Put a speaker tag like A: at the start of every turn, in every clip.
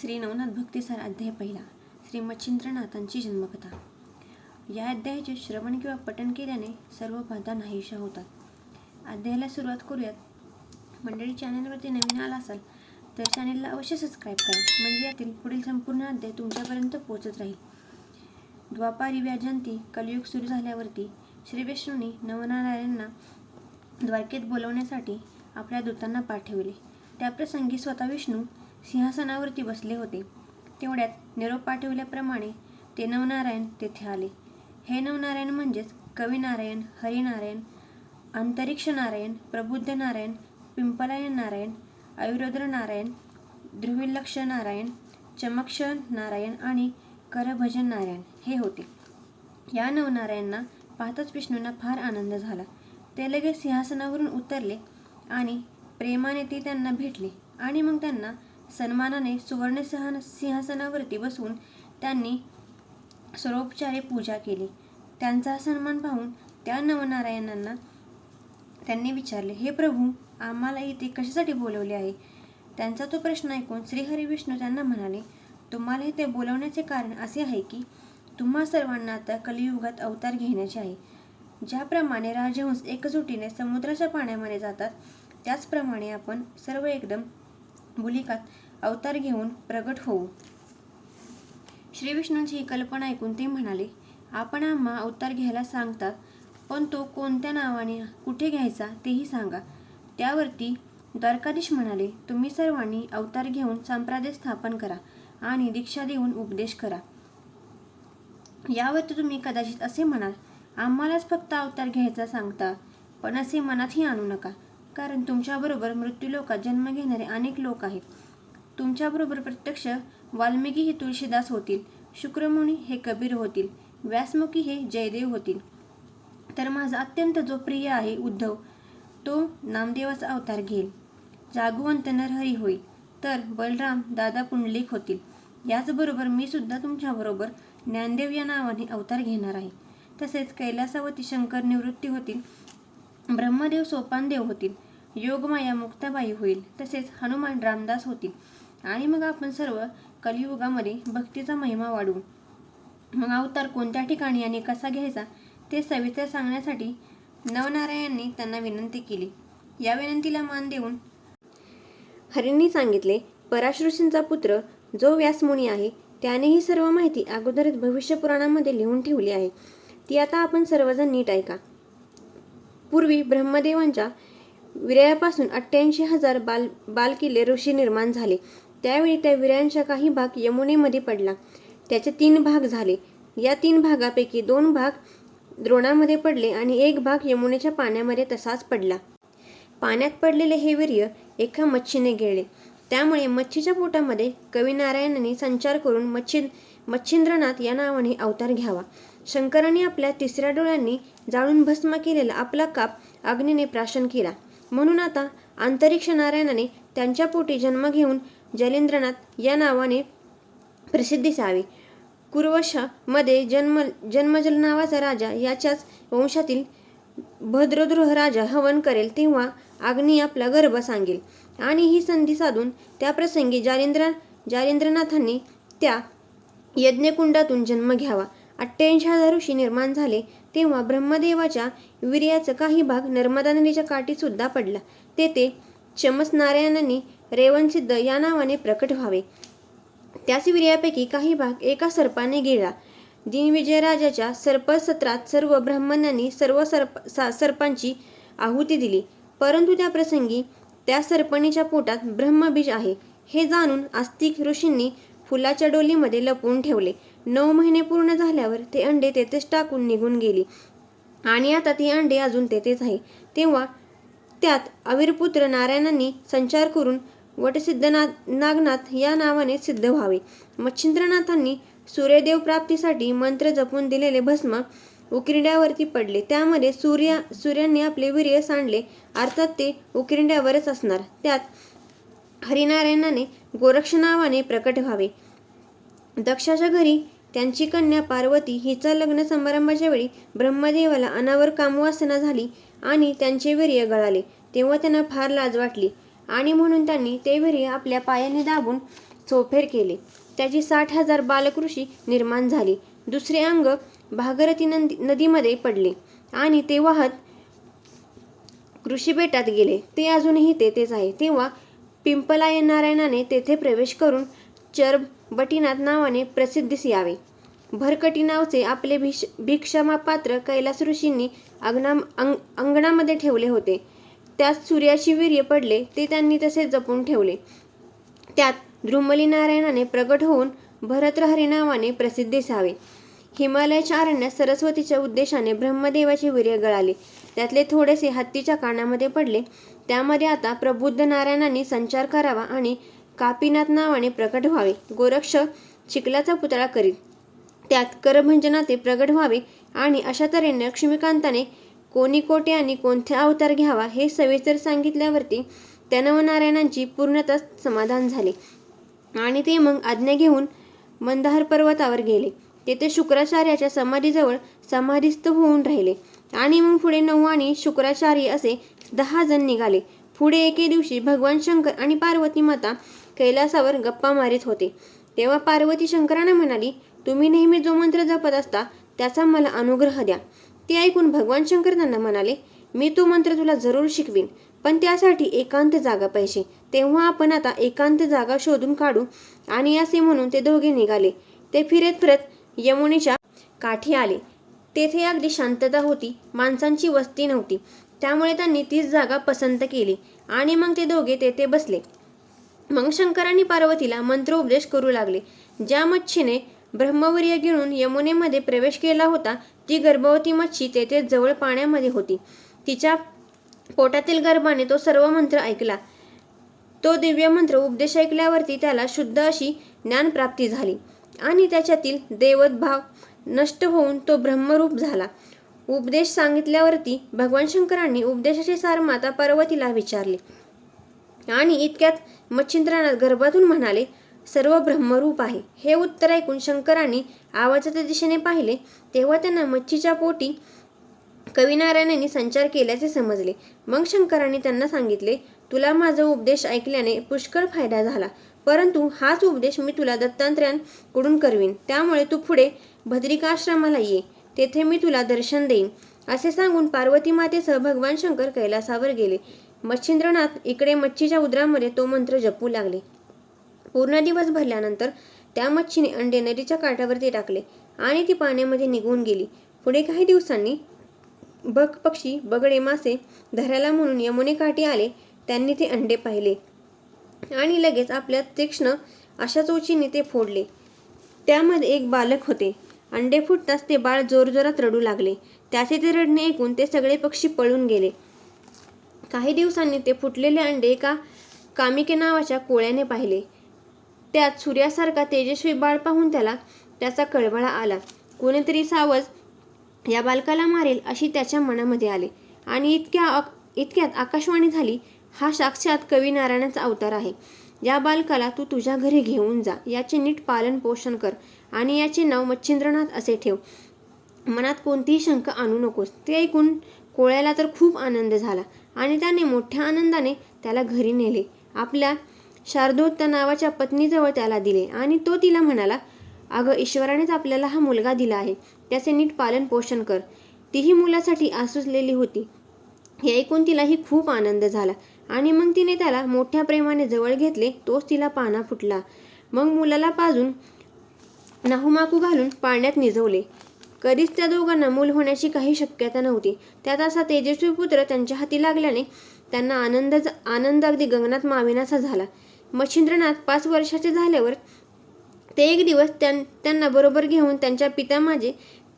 A: श्री नवनाथ भक्तिसार अध्याय पहिला श्री मच्छिंद्रनाथांची जन्मकथा. या अध्यायाचे श्रवण किंवा पठण केल्याने सर्व बाधा नाहीशा होतात. अध्यायाला सुरुवात करूयात. मंडळी चॅनलवरती नवीन आला असाल तर चॅनलला अवश्य सबस्क्राईब करा. म्हणजे यातील पुढील संपूर्ण अध्याय तुमच्यापर्यंत पोहोचत राहील. द्वापारी व्याजंती कलयुग सुरू झाल्यावरती श्री विष्णूंनी नवनारायणांना द्वारकेत बोलवण्यासाठी आपल्या दूतांना पाठविले. त्याप्रसंगी स्वतः विष्णू सिंहासनावरती बसले होते. तेवढ्यात निरोप पाठविल्याप्रमाणे ते नवनारायण तेथे आले. हे नवनारायण म्हणजेच कविनारायण हरिनारायण अंतरिक्ष नारायण प्रबुद्ध नारायण पिंपलायन नारायण आयुरुद्र नारायण ध्रुविलक्ष नारायण चमक्ष नारायण आणि करभजन नारायण हे होते. या नवनारायणना पाहताच विष्णूंना फार आनंद झाला. ते लगेच सिंहासनावरून उतरले आणि प्रेमाने ते त्यांना भेटले आणि मग त्यांना सन्मानाने सुवर्ण सिंहासनावरती बसून त्यांनी सर्वोपचारे पूजा केली. त्यांचा सन्मान पाहून त्या नवनारायणांना त्यांनी विचारले हे प्रभू आम्हाला इथे कशासाठी बोलवले आहे? त्यांचा तो प्रश्न ऐकून श्रीहरी विष्णू त्यांना म्हणाले तुम्हाला इथे बोलवण्याचे कारण असे आहे की तुम्हा सर्वांना आता कलियुगात अवतार घेण्याचे आहे. ज्याप्रमाणे राजहंस एकजुटीने समुद्राच्या पाण्यामध्ये जातात त्याचप्रमाणे आपण सर्व एकदम मुलिकात अवतार घेऊन प्रगट होऊ. श्रीविष्णूंची ही कल्पना ऐकून ते म्हणाले आपण आम्हा अवतार घ्यायला सांगतात पण तो कोणत्या नावाने कुठे घ्यायचा तेही सांगा त्यावरती द्वारकाधीश म्हणाले तुम्ही सर्वांनी अवतार घेऊन संप्रादाय स्थापन करा आणि दीक्षा देऊन उपदेश करा. यावरती तुम्ही कदाचित असे म्हणाल आम्हालाच फक्त अवतार घ्यायचा सांगता पण असे मनातही आणू नका. कारण तुमच्याबरोबर मृत्यूलोकात जन्म घेणारे अनेक लोक आहेत. तुमच्याबरोबर प्रत्यक्ष वाल्मिकी हे तुळशीदास होतील शुक्रमुनी हे कबीर होतील व्यासमुखी हे जयदेव होतील. तर माझा अत्यंत जो प्रिय आहे उद्धव तो नामदेवाचा अवतार घेईल. जागवंत नरहरी होईल तर बलराम दादा पुंडलिक होतील. याचबरोबर मी सुद्धा तुमच्याबरोबर ज्ञानदेव या नावाने अवतार घेणार आहे. तसेच कैलासावती शंकर निवृत्ती होतील ब्रह्मदेव सोपानदेव होतील. योगमाया मुक्ताबाई होईल तसेच हनुमान रामदास होतील. आणि मग आपण सर्व कलियुगामध्ये भक्तीचा महिमा वाढवू. मग अवतार कोणत्या ठिकाणी आणि कसा घ्यायचा ते सविस्तर सांगण्यासाठी नवनारायणांनी त्यांना विनंती केली. या विनंतीला मान देऊन हरींनी सांगितले पराशृषींचा पुत्र जो व्यासमुनी आहे त्याने ही सर्व माहिती अगोदरच भविष्य पुराणामध्ये लिहून ठेवली आहे. ती आता आपण सर्वजण नीट ऐका. पूर्वी ब्रह्मदेवांच्या विरयापासून अठ्ठ्याऐंशी हजार बाल बालकिल्ले ऋषी निर्माण झाले. त्यावेळी त्या विरयांचा काही भाग यमुनेमध्ये पडला. त्याचे तीन भाग झाले. या तीन भागापैकी दोन भाग द्रोणामध्ये पडले आणि एक भाग यमुनेच्या पाण्यामध्ये तसाच पडला. पाण्यात पडलेले हे वीर्य एका मच्छीने गिळले त्यामुळे मच्छीच्या पोटामध्ये कविनारायणाने संचार करून मच्छी मच्छिंद्रनाथ या नावाने अवतार घ्यावा. शंकरांनी आपल्या तिसऱ्या डोळ्यांनी जाळून भस्म केलेला आपला काप अग्नीने प्राशन केला. म्हणून आता अंतरिक्ष नारायणाने त्यांच्या पोटी जन्म घेऊन जलेंद्रनाथ या नावाने प्रसिद्धीस यावे कुरवशामध्ये जन्म जन्मजल नावाचा राजा याच्याच वंशातील भद्रद्रोह राजा हवन करेल तेव्हा अग्नी आपला गर्भ सांगेल. आणि ही संधी साधून त्या प्रसंगी जालेंद्र जालेंद्रनाथांनी त्या यज्ञकुंडातून जन्म घ्यावा. अठ्ठ्याऐंशी हजार ऋषी निर्माण झाले. तेव्हा ब्रह्मदेवाच्या वीर्याचा काही भाग नर्मदा नदीच्या काठी सुद्धा पडला. तेथे चमस नारायणांनी रेवणसिद्ध या नावाने प्रकट व्हावे. त्याच वीर्यापैकी काही भाग एका सर्पाने गेला. दिनविजय राजाच्या सर्पसत्रात सर्व ब्राह्मणांनी सर्व सर्प सा सर्पांची आहुती दिली. परंतु त्या प्रसंगी त्या सर्पणीच्या पोटात ब्रह्मबीज आहे. हे जाणून आस्तिक ऋषींनी फुलाच्या डोलीमध्ये लपवून ठेवले. नऊ महिने पूर्ण झाल्यावर ते अंडे तेथेच टाकून निघून गेली. आणि आता ती अंडे अजून तेथेच आहे. तेव्हा त्यात अवीरपुत्र नारायणांनी संचार करून वटसिद्धनाथ नागनाथ या नावाने सिद्ध व्हावे. मच्छिंद्रनाथांनी सूर्यदेव प्राप्तीसाठी मंत्र जपून दिलेले भस्म उकिरड्यावरती पडले. त्यामध्ये सूर्या सूर्याने आपले वीर्य सांडले. अर्थात ते उकिरड्यावरच असणार. त्यात हरिनारायणाने गोरक्ष नावाने प्रकट व्हावे. दक्षाच्या घरी त्यांची कन्या पार्वती हिचा लग्न समारंभाच्या वेळी ब्रह्मदेवाला अनावर कामवासना झाली आणि त्यांचे वीर्य गळाले. तेव्हा त्यांना फार लाज वाटली आणि म्हणून त्यांनी ते वीर्य आपल्या पायाने दाबून चोफेर केले. त्याची साठ हजार बालकृषी निर्माण झाली. दुसरे अंग भागरथी नदी नदीमध्ये पडले आणि ते वाहत कृषी बेटात गेले. ते अजूनही तेथेच आहे. तेव्हा पिंपलाय नारायणाने तेथे प्रवेश करून चरबटीनाथ नावाने प्रसिद्धीस यावे. भरकटी नावचे आपले भिष भिक्षमापात्र कैलास ऋषींनी अंगणा अंग अंगणामध्ये ठेवले होते. त्यात सूर्याशी वीर्य पडले ते त्यांनी तसे जपून ठेवले. त्यात द्रुमली नारायणाने प्रगट होऊन भरतहरी नावाने प्रसिद्धीस यावे हिमालयाच्या अरण्यात सरस्वतीच्या उद्देशाने ब्रह्मदेवाचे वीर्य गळाले. त्यातले थोडेसे हत्तीच्या कानामध्ये पडले. त्यामध्ये आता प्रबुद्ध नारायणांनी संचार करावा आणि कापीनाथ नावाने प्रकट व्हावे. गोरक्ष चिखलाचा पुतळा करीत त्यात करभंजनाते प्रगट व्हावे आणि अशा तऱ्हेने लक्ष्मीकांताने कोणी कोटे आणि कोणता अवतार घ्यावा हे सविस्तर सांगितल्यावरती नारायणांची पूर्णतः समाधान झाले. आणि ते मग आज्ञा घेऊन मंदार पर्वतावर गेले. तेथे शुक्राचार्याच्या समाधीजवळ समाधीस्थ होऊन राहिले. आणि मग पुढे नऊ आणि शुक्राचार्य असे दहा जण निघाले. पुढे एके दिवशी भगवान शंकर आणि पार्वती माता कैलासावर गप्पा मारित होते. तेव्हा पार्वती शंकरांना म्हणाली तुम्ही नेहमी जो मंत्र जपत असता त्याचा मला अनुग्रह द्या. ते ऐकून भगवान शंकर त्यांना म्हणाले मी तो मंत्र तुला जरूर शिकवीन पण त्यासाठी एकांत जागा पाहिजे. तेव्हा आपण आता एकांत जागा शोधून काढू आणि असे म्हणून ते दोघे निघाले. ते फिरत फिरत यमुनेच्या काठी आले. तेथे अगदी शांतता होती माणसांची वस्ती नव्हती. त्यामुळे त्यांनी तीच जागा पसंत केली आणि मग ते दोघे तेथे बसले. मग शंकरांनी पार्वतीला मंत्रोपदेश करू लागले. ज्या मच्छीने ब्रह्मवर्य गिळून यमुनेमध्ये प्रवेश केला होता ती गर्भवती मच्छी तेथे जवळ पाण्यामध्ये होती. तिच्या पोटातील गर्भाने तो सर्व मंत्र ऐकला. तो दिव्य मंत्र उपदेश ऐकल्यावरती त्याला शुद्ध अशी ज्ञानप्राप्ती झाली आणि त्याच्यातील देवतभाव नष्ट होऊन तो ब्रह्मरूप झाला. उपदेश सांगितल्यावरती भगवान शंकरांनी उपदेशाचे सार माता पार्वतीला विचारले. आणि इतक्यात मच्छिंद्रनाथ गर्भातून म्हणाले सर्व ब्रह्मरूप आहे. हे उत्तर ऐकून शंकरांनी आवाजाच्या दिशेने पाहिले तेव्हा त्यांना मच्छीच्या पोटी कविनारायणांनी संचार केल्याचे समजले. मग शंकरांनी त्यांना सांगितले तुला माझा उपदेश ऐकल्याने पुष्कळ फायदा झाला परंतु हाच उपदेश मी तुला दत्तात्रयांकडून करवीन. त्यामुळे तू पुढे भद्रिकाश्रमाला ये तेथे मी तुला दर्शन देईन. असे सांगून पार्वती मातेसह भगवान शंकर कैलासावर गेले. मच्छिंद्रनाथ इकडे मच्छीच्या उदरामध्ये तो मंत्र जपू लागले. पूर्ण दिवस भरल्यानंतर त्या मच्छीने अंडे नदीच्या काठावरती टाकले आणि ती पाण्यामध्ये निघून गेली. पुढे काही दिवसांनी बग पक्षी बगडे मासे धरायला म्हणून यमुनेकाठी आले. त्यांनी ते अंडे पाहिले आणि लगेच आपल्या तीक्ष्ण अशा चोचीने ते फोडले. त्यामध्ये एक बालक होते. अंडे फुटताच ते बाळ जोरजोरात रडू लागले. त्याचे ते रडणे ऐकून ते सगळे पक्षी पळून गेले. काही दिवसांनी ते फुटलेले अंडे एका कामिके नावाच्या कोळ्याने पाहिले. त्यात सूर्यासारखा तेजस्वी बाळ पाहून त्याला त्याचा कळवळा आला. कोणीतरी सावज या बालकाला मारेल अशी त्याच्या मनामध्ये आले. आणि इतक्या इतक्यात आकाशवाणी झाली हा साक्षात कवी नारायणाचा अवतार आहे. या बालकाला तू तुझ्या घरी घेऊन जा. याचे नीट पालन पोषण कर आणि याचे नाव मच्छिंद्रनाथ असे ठेव. मनात कोणतीही शंका आणू नकोस. ते ऐकून कोळ्याला तर खूप आनंद झाला आणि त्याने मोठ्या आनंदाने त्याला घरी नेले. आपल्या शारदोत्ता नावाच्या पत्नीजवळ त्याला दिले आणि तो तिला म्हणाला अगं ईश्वरानेच आपल्याला हा मुलगा दिला आहे. त्याचे नीट पालन पोषण कर. तीही मुलासाठी आसुसलेली होती. हे ऐकून तिलाही खूप आनंद झाला आणि मग तिने त्याला मोठ्या प्रेमाने जवळ घेतले. तोच तिला पाना फुटला. मग मुलाला पाजून नाहुमाकू घालून पाण्यात निजवले. कधीच त्या दोघांना मूल होण्याची काही शक्यता नव्हती. त्यात असा तेजस्वी पुत्र त्यांच्या हाती लागल्याने त्यांना आनंद आनंद अगदी गगनात माविनासा झाला. मच्छिंद्रनाथ पाच वर्षाचे झाल्यावर ते एक दिवस त्यां त्यांना बरोबर घेऊन त्यांच्या पिता माझे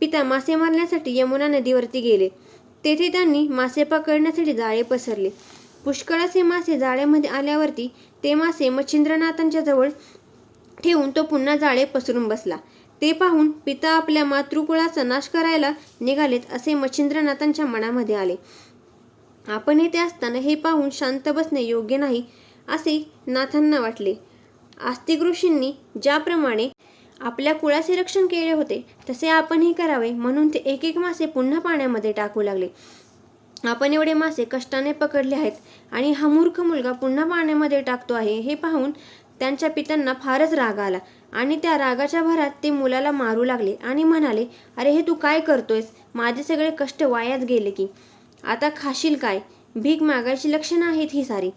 A: पिता मासे मारण्यासाठी यमुना नदीवरती गेले. तेथे त्यांनी मासे पकडण्यासाठी जाळे पसरले. पुष्कळाचे मासे जाळ्यामध्ये आल्यावरती ते मासे मच्छिंद्रनाथांच्या जवळ ठेवून तो पुन्हा जाळे पसरून बसला. ते पाहून पिता आपल्या मातृकुळाचा नाश करायला निघालेत असे मच्छिंद्रनाथांच्या मनामध्ये आले. आपण येथे असताना हे पाहून शांत बसणे योग्य नाही असे नाथांना वाटले. आस्तिक ऋषींनी ज्याप्रमाणे आपल्या कुळाचे रक्षण केले होते तसे आपणही करावे म्हणून ते एक एक मासे पुन्हा पाण्यामध्ये टाकू लागले. आपण एवढे मासे कष्टाने पकडले आहेत आणि हा मूर्ख मुलगा पुन्हा पाण्यामध्ये टाकतो आहे हे पाहून त्यांच्या पित्यांना फारच राग आला. आणि त्या रागाच्या भरात ते मुलाला मारू लागले आणि म्हणाले अरे हे तू काय करतोयस? माझे सगळे कष्ट वायाच गेले की. आता खाशील काय? भीक मागायची लक्षणं आहेत ही सारी.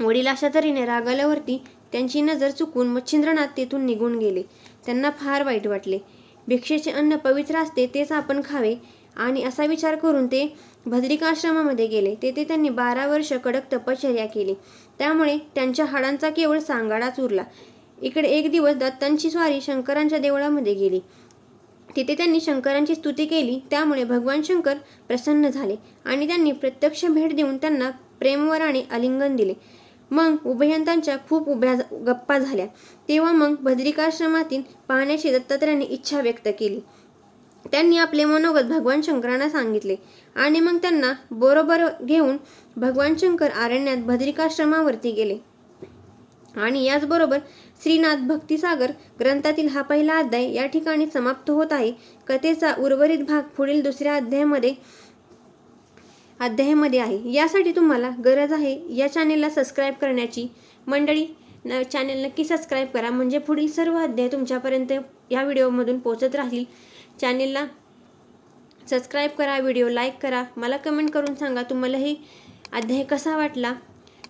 A: वडील अशा तऱ्हेने रागाल्यावरती त्यांची नजर चुकून मच्छिंद्रनाथ तेथून निघून गेले. त्यांना फार वाईट वाटले. भिक्षेचे अन्न पवित्र असते तेच आपण खावे. आणि असा विचार करून ते भद्रिकाश्रमामध्ये गेले. तेथे त्यांनी बारा वर्ष कडक तपश्चर्या केली. त्यामुळे त्यांच्या हाडांचा केवळ सांगाडाच उरला. इकडे एक दिवस दत्तांची स्वारी शंकरांच्या देवळामध्ये गेली. तिथे त्यांनी शंकरांची स्तुती केली. त्यामुळे भगवान शंकर प्रसन्न झाले आणि त्यांनी प्रत्यक्ष भेट देऊन त्यांना प्रेमवराने आलिंगन दिले. मग उभयंतांच्या खूप उभ्या गप्पा झाल्या. तेव्हा मग भद्रिकाश्रमातील पाहण्याची दत्तात्रयांनी इच्छा व्यक्त केली. त्यांनी आपले मनोगत भगवान शंकरांना सांगितले आणि मग त्यांना बरोबर घेऊन भगवान शंकर आरण्यात भद्रिकाश्रमावरती गेले. आणि याचबरोबर श्रीनाथ भक्तिसागर ग्रंथातील हा पहिला अध्याय या ठिकाणी समाप्त होत आहे. कथेचा उर्वरित भाग पुढील दुसऱ्या अध्यायामध्ये अध्यायामध्ये आहे. यासाठी तुम्हाला गरज आहे या चॅनेलला सबस्क्राईब करण्याची. मंडळी न चॅनेल नक्की सबस्क्राईब करा. म्हणजे पुढील सर्व अध्याय तुमच्यापर्यंत या व्हिडिओमधून पोहोचत राहतील. चॅनेलला सबस्क्राईब करा व्हिडिओ लाईक करा. मला कमेंट करून सांगा तुम्हाला हे अध्याय कसा वाटला?